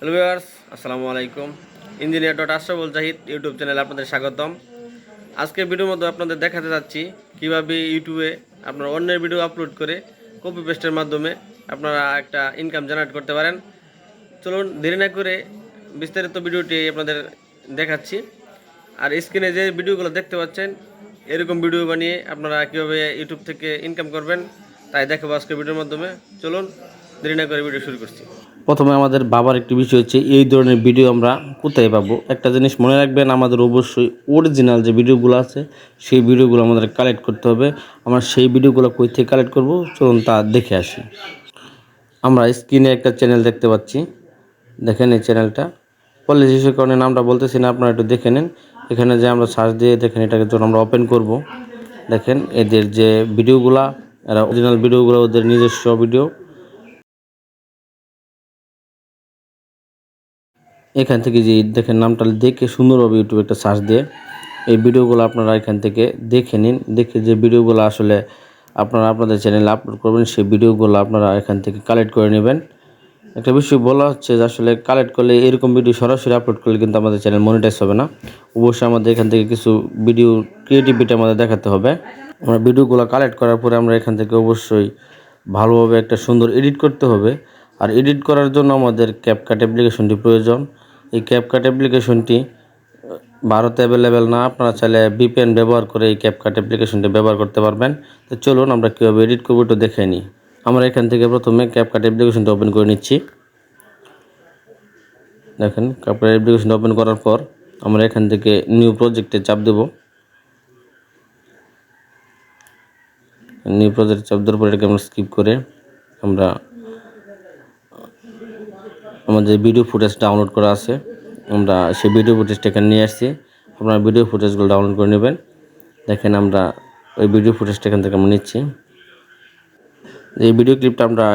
Hello viewers, আসসালামু আলাইকুম। Engineer dot Ashraful Jahid YouTube চ্যানেলে আপনাদের স্বাগতম। আজকের ভিডিওর মধ্যে আপনাদের দেখাতে যাচ্ছি কীভাবে ইউটিউবে আপনারা অন্যের ভিডিও আপলোড করে কপি পেস্টের মাধ্যমে আপনারা একটা ইনকাম জেনারেট করতে পারেন। চলুন, দেরি না করে বিস্তারিত ভিডিওটি আপনাদের দেখাচ্ছি। আর স্ক্রিনে যে ভিডিওগুলো দেখতে পাচ্ছেন, এরকম ভিডিও বানিয়ে আপনারা কীভাবে ইউটিউব থেকে ইনকাম করবেন, তাই দেখাবো আজকের ভিডিওর মাধ্যমে। চলুন, দেরি না করে ভিডিও শুরু করছি। প্রথমে আমাদের বাবার একটি বিষয় হচ্ছে, এই ধরনের ভিডিও আমরা কোথায় পাবো? একটা জিনিস মনে রাখবেন, আমাদের অবশ্যই অরিজিনাল যে ভিডিওগুলো আছে, সেই ভিডিওগুলো আমাদের কালেক্ট করতে হবে। আমরা সেই ভিডিওগুলো কই থেকে কালেক্ট করব? চলুন তা দেখে আসি। আমরা স্ক্রিনে একটা চ্যানেল দেখতে পাচ্ছি। দেখেন এই চ্যানেলটা পলিসি কারণে নামটা বলতেছি না, আপনারা একটু দেখে নিন। এখানে যে আমরা সার্চ দিয়ে দেখেন, এটাকে যখন আমরা ওপেন করব, দেখেন এদের যে ভিডিওগুলা এরা অরিজিনাল ভিডিওগুলো ওদের নিজস্ব ভিডিও এখান থেকে যে দেখেন নামটা দেখে সুন্দরভাবে ইউটিউবে একটা সার্চ দিয়ে এই ভিডিওগুলো আপনারা এখান থেকে দেখে নিন। দেখে যে ভিডিওগুলো আসলে আপনারা আপনাদের চ্যানেলে আপলোড করবেন, সেই ভিডিওগুলো আপনারা এখান থেকে কালেক্ট করে নেবেন। একটা বিষয় বলা হচ্ছে যে আসলে কালেক্ট করলে এরকম ভিডিও সরাসরি আপলোড করলে কিন্তু আমাদের চ্যানেল মনিটাইজ হবে না। অবশ্যই আমাদের এখান থেকে কিছু ভিডিও ক্রিয়েটিভিটি আমাদের দেখাতে হবে। আমরা ভিডিওগুলো কালেক্ট করার পরে আমরা এখান থেকে অবশ্যই ভালোভাবে একটা সুন্দর এডিট করতে হবে। আর এডিট করার জন্য আমাদের ক্যাপকাট অ্যাপ্লিকেশনটি প্রয়োজন। এই ক্যাপকাট অ্যাপ্লিকেশনটি ভারতে অ্যাভেলেবেল না, আপনারা চাইলে বিপিএন ব্যবহার করে এই ক্যাপকাট অ্যাপ্লিকেশনটি ব্যবহার করতে পারবেন। তো চলুন আমরা কীভাবে এডিট করব একটু দেখে নিই। আমরা এখান থেকে প্রথমে ক্যাপকাট অ্যাপ্লিকেশনটি ওপেন করে নিচ্ছি। দেখেন ক্যাপকাট অ্যাপ্লিকেশনটি ওপেন করার পর আমরা এখান থেকে নিউ প্রজেক্টে চাপ দেব। নিউ প্রজেক্ট চাপ দেওয়ার পর এটাকে আমরা স্কিপ করে আমরা আমাদের ভিডিও ফুটেজ ডাউনলোড করা আছে। আমরা সেই ভিডিও ফুটেজটা এখানে নিয়ে আসছি। আপনারা ভিডিও ফুটেজগুলো ডাউনলোড করে নেবেন। দেখেন আমরা ওই ভিডিও ফুটেজটা এখান থেকে আমরা নিচ্ছি। এই ভিডিও ক্লিপটা আমরা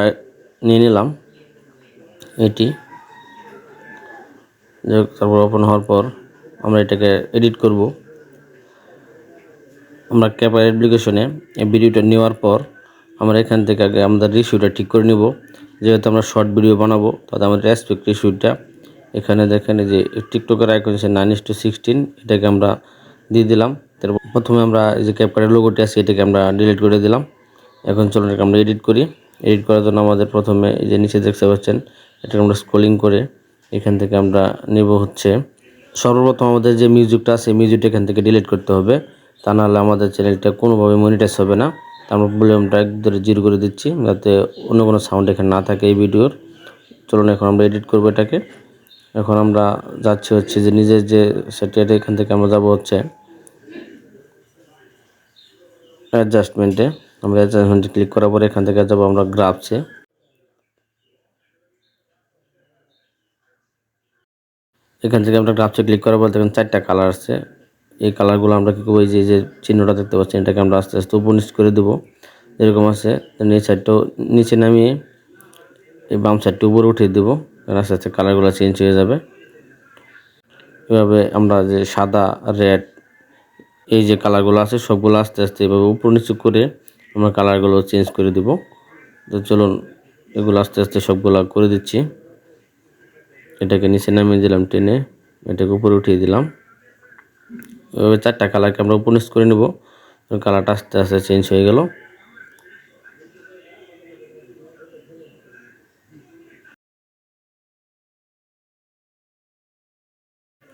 নিয়ে নিলাম। এটি। তারপর ওপেন হওয়ার পর আমরা এটাকে এডিট করব। আমরা ক্যাপার অ্যাপ্লিকেশনে এই ভিডিওটা নেওয়ার পর আমরা এখান থেকে আগে আমাদের রিসিউটা ঠিক করে নিব। যেহেতু আমরা শর্ট ভিডিও বানাবো, তাতে আমাদের অ্যাসপেক্ট রিসিউটা। এখানে দেখেন যে টিকটকের আইকন আছে নাইন ইস টু সিক্সটিন, এটাকে আমরা দিয়ে দিলাম। তারপর প্রথমে আমরা যে ক্যাপকারের লোগোটি আছে, এটাকে আমরা ডিলিট করে দিলাম। এখন চলুন এটাকে আমরা এডিট করি। এডিট করার জন্য আমাদের প্রথমে এই যে নিচে দেখতে পাচ্ছেন, এটাকে আমরা স্ক্রলিং করে এখান থেকে আমরা নেব হচ্ছে, সর্বপ্রথম আমাদের যে মিউজিকটা আছে মিউজিকটা এখান থেকে ডিলিট করতে হবে। তা নাহলে আমাদের চ্যানেলটা কোনোভাবে মনিটাইজ হবে না। আমরা ভলিউমটা একদরে জিরো করে দিচ্ছি, যাতে অন্য কোনো সাউন্ড এখানে না থাকে এই ভিডিওর চলুন এখন আমরা এডিট করব এটাকে। এখন আমরা যাচ্ছি হচ্ছে যে নিজের যে সেটা এখান থেকে আমরা যাব হচ্ছে অ্যাডজাস্টমেন্টে আমরা অ্যাডজাস্টমেন্টে ক্লিক করার পরে এখান থেকে যাব আমরা গ্রাফসে এখান থেকে আমরা গ্রাফসে ক্লিক করার পর দেখুন চারটা কালার আসছে। এই কালারগুলো আমরা কী করব? এই যে যে চিহ্নটা দেখতে পাচ্ছি এটাকে আমরা আস্তে আস্তে নিচ করে দেবো। এরকম আছে নিচ সাইডটাও নিচে নামিয়ে এই বাম সাইডটা উপরে উঠিয়ে দেবো। আস্তে আস্তে কালারগুলো চেঞ্জ হয়ে যাবে। এভাবে আমরা যে সাদা রেড এই যে কালারগুলো আছে, সবগুলো আস্তে আস্তে এভাবে উপর নিচু করে আমরা কালারগুলো চেঞ্জ করে দেব। তো চলুন, এগুলো আস্তে আস্তে সবগুলো করে দিচ্ছি। এটাকে নিচে নামিয়ে দিলাম টেনে, এটাকে উপরে উঠিয়ে দিলাম। এভাবে চারটা কালারকে আমরা উপর করে নেব। কালারটা আস্তে আস্তে চেঞ্জ হয়ে গেল।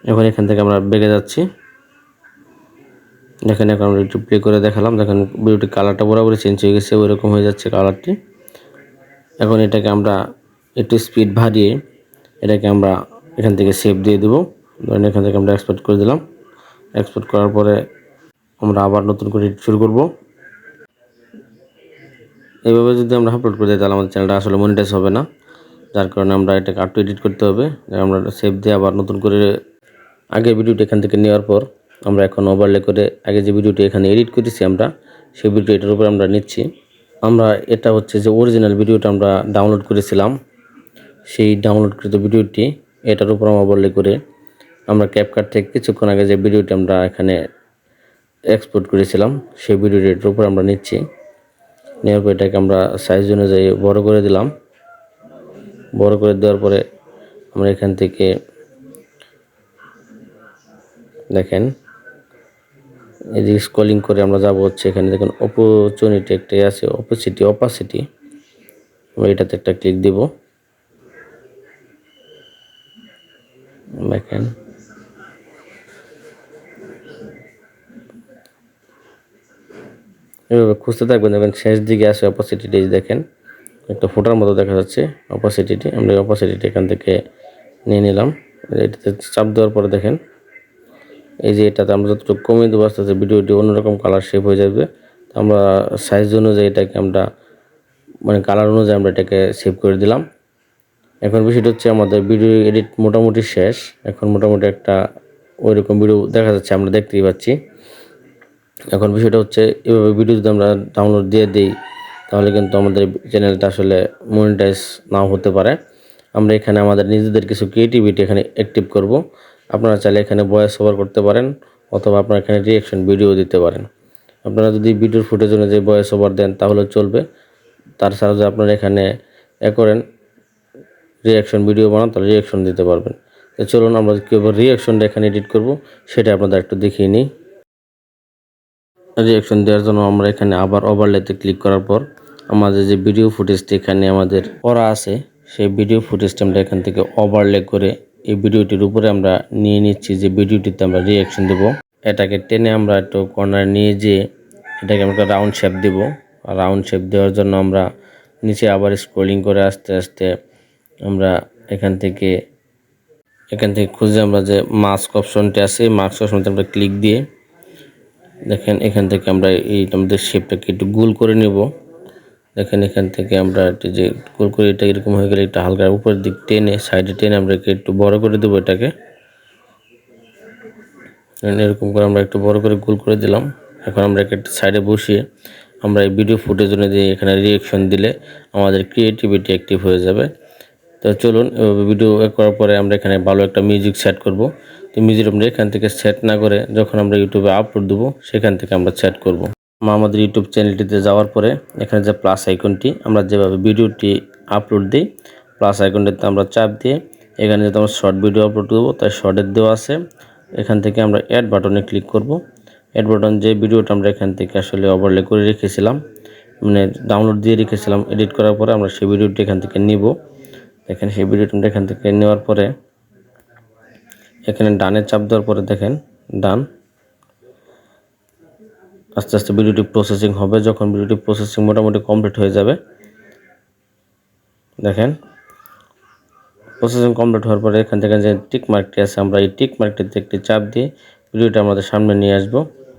এখন এখান থেকে আমরা বেগে যাচ্ছি। দেখেন, এখন আমরা একটু প্লে করে দেখালাম। দেখেন, ভিডিওটি কালারটা বরাবরই চেঞ্জ হয়ে গেছে, ওইরকম হয়ে যাচ্ছে কালারটি। এখন এটাকে আমরা একটু স্পিড বাড়িয়ে এটাকে আমরা এখান থেকে সেভ দিয়ে দেবো। ধরেন এখান থেকে আমরা এক্সপোর্ট করে দিলাম। এক্সপোর্ট করার পরে আমরা আবার নতুন করে edit শুরু করব। এইভাবে যদি আমরা আপলোড করে দিই, তাহলে আমাদের চ্যানেলটা আসলে মনিটাইজ হবে না। যার কারণে আমরা এটাকে আরটু এডিট করতে হবে। আমরা সেভ দিয়ে আবার নতুন করে আগের ভিডিওটি এখান থেকে নেওয়ার পর আমরা এখন ওভারলে করে আগে যে ভিডিওটি এখানে এডিট করেছি আমরা, সেই ভিডিও এটার উপর আমরা নিচ্ছি। আমরা এটা হচ্ছে যে অরিজিনাল ভিডিওটা আমরা ডাউনলোড করেছিলাম। সেই ডাউনলোডকৃত ভিডিওটি এটার উপর আমরা ওভারলে করে আমরা ক্যাপকাট থেকে কিছুক্ষণ আগে যে ভিডিওটি আমরা এখানে এক্সপোর্ট করেছিলাম, সেই ভিডিওটি এটার উপর আমরা নিচ্ছি। নেওয়ার পর এটাকে আমরা সাইজ অনুযায়ী বড় করে দিলাম। বড় করে দেওয়ার পরে আমরা এখান থেকে দেখেন এই যে স্কলিং করে আমরা যাব হচ্ছে এখানে। দেখুন অপরচুনিটি একটা আছে অপোসিটি অপাসিটি আমরা এটাতে একটা ক্লিক দিব। দেখেন এভাবে খুঁজতে থাকবেন, দেখবেন শেষ দিকে আসে অপোসিটিটি দেখেন একটা ফোটার মতো দেখা যাচ্ছে অপোসিটিটি আমরা অপোসিটিটি এখান থেকে নিয়ে নিলাম। এটাতে চাপ দেওয়ার পরে দেখেন, এই যে এটাতে আমরা যতটুকু কমিয়ে দেবো, আস্তে আস্তে ভিডিওটি অন্যরকম কালার শেপ হয়ে যাবে। তো আমরা সাইজ অনুযায়ী এটাকে আমরা মানে কালার অনুযায়ী আমরা এটাকে সেভ করে দিলাম। এখন বিষয়টা হচ্ছে আমাদের ভিডিও এডিট মোটামুটি শেষ। এখন মোটামুটি একটা ওইরকম ভিডিও দেখা যাচ্ছে, আমরা দেখতেই পাচ্ছি। এখন বিষয়টা হচ্ছে, এভাবে ভিডিও যদি আমরা ডাউনলোড দিয়ে দিই, তাহলে কিন্তু আমাদের চ্যানেলটা আসলে মনিটাইজ নাও হতে পারে। আমরা এখানে আমাদের নিজেদের কিছু ক্রিয়েটিভিটি এখানে অ্যাক্টিভ করব। আপনারা চাইলে এখানে ভয়েস ওভার করতে পারেন, অথবা আপনারা এখানে রিয়াকশন ভিডিও দিতে পারেন। আপনারা যদি ভিডিওর ফুটেজ অনুযায়ী ভয়েস ওভার দেন, তাহলে চলবে। তাছাড়া যদি আপনারা এখানে এ করেন রিয়াকশন ভিডিও বানান, তাহলে রিয়াকশন দিতে পারবেন। তো চলুন আমরা কীভাবে রিয়াকশনটা এখানে এডিট করব, সেটা আপনাদের একটু দেখিয়ে নিই। রিয়াকশন দেওয়ার জন্য আমরা এখানে আবার ওভারলেতে ক্লিক করার পর আমাদের যে ভিডিও ফুটেজটি এখানে আমাদের করা আছে, সেই ভিডিও ফুটেজটা আমরা এখান থেকে ওভারলে করে এই ভিডিওটির উপরে আমরা নিয়ে নিচ্ছি, যে ভিডিওটিতে আমরা রিয়াকশন দেব। এটাকে টেনে আমরা একটু কর্নার নিয়ে যেয়ে এটাকে আমরা রাউন্ড শেপ দেব। রাউন্ড শেপ দেওয়ার জন্য আমরা নিচে আবার স্ক্রোলিং করে আস্তে আস্তে আমরা এখান থেকে এখান থেকে খুঁজে আমরা যে মাস্ক অপশনটি আছে মাস্ক অপশনতে আমরা ক্লিক দিয়ে দেখেন, এখান থেকে আমরা এই আমাদের শেপটাকে একটু গোল করে নেব। দেখেন, এখান থেকে আমরা যে গোল করে এটা এরকম হয়ে গেলে একটু হালকা উপরের দিক টেনে সাইডে টেনে আমরা একে একটু বড় করে দেবো এটাকে। এরকম করে আমরা একটু বড় করে গোল করে দিলাম। এখন আমরা একে একটা সাইডে বসিয়ে আমরা এই ভিডিও ফুটেজ এখানে রিয়েকশন দিলে আমাদের ক্রিয়েটিভিটি অ্যাক্টিভ হয়ে যাবে। তো চলুন এভাবে ভিডিও করার পরে আমরা এখানে ভালো একটা মিউজিক সেট করব। তো মিউজিক আমরা এখান থেকে সেট না করে যখন আমরা ইউটিউবে আপলোড দেবো, সেখান থেকে আমরা সেট করব। আমাদের ইউটিউব চ্যানেলটিতে যাওয়ার পরে এখানে যে প্লাস আইকনটি আমরা যেভাবে ভিডিওটি আপলোড দিই প্লাস আইকনটিতে আমরা চাপ দিয়ে এখানে যদি আমরা শর্ট ভিডিও আপলোড করব তাই শর্টের দেওয়া আছে। এখান থেকে আমরা অ্যাড বাটনে ক্লিক করব। অ্যাড বাটন যে ভিডিওটা আমরা এখান থেকে আসলে ওভারলে করে রেখেছিলাম মানে ডাউনলোড দিয়ে রেখেছিলাম এডিট করার পরে আমরা সেই ভিডিওটি এখান থেকে নিব। দেখেন সেই ভিডিওটা আমরা এখান থেকে নেওয়ার পরে, এখানে ডানে চাপ দেওয়ার পরে দেখেন, ডান। আস্তে আস্তে ভিডিওটি প্রসেসিং হবে। যখন ভিডিওটি প্রসেসিং মোটামুটি কমপ্লিট হয়ে যাবে, দেখেন প্রসেসিং কমপ্লিট হওয়ার পরে এখান থেকে যে টিক মার্কটি আছে, আমরা এই টিক মার্কটিতে একটি চাপ দিয়ে ভিডিওটা আমাদের সামনে নিয়ে আসব।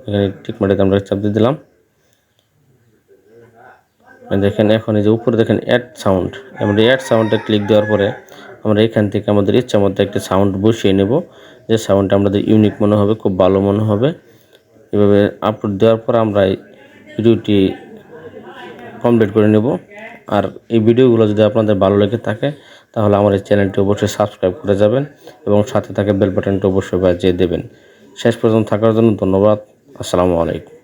এখানে টিক মার্কটিতে আমরা চাপ দিয়ে দিলাম। দেখেন এখন এই যে উপরে দেখেন অ্যাড সাউন্ড আমরা অ্যাড সাউন্ডে ক্লিক দেওয়ার পরে আমরা এখান থেকে আমাদের ইচ্ছা মতো একটা সাউন্ড বসিয়ে নেব। যে সাউন্ডটা আমাদের ইউনিক মনে হবে, খুব ভালো মনে হবে। এভাবে আপলোড দেওয়ার পর আমরা এই ভিডিওটি কমপ্লিট করে নেব। আর এই ভিডিওগুলো যদি আপনাদের ভালো লেগে থাকে, তাহলে আমার এই চ্যানেলটি অবশ্যই সাবস্ক্রাইব করে যাবেন এবং সাথে থাকে বেল বাটনটি অবশ্যই বাজিয়ে দেবেন। শেষ পর্যন্ত থাকার জন্য ধন্যবাদ। আসসালামু আলাইকুম।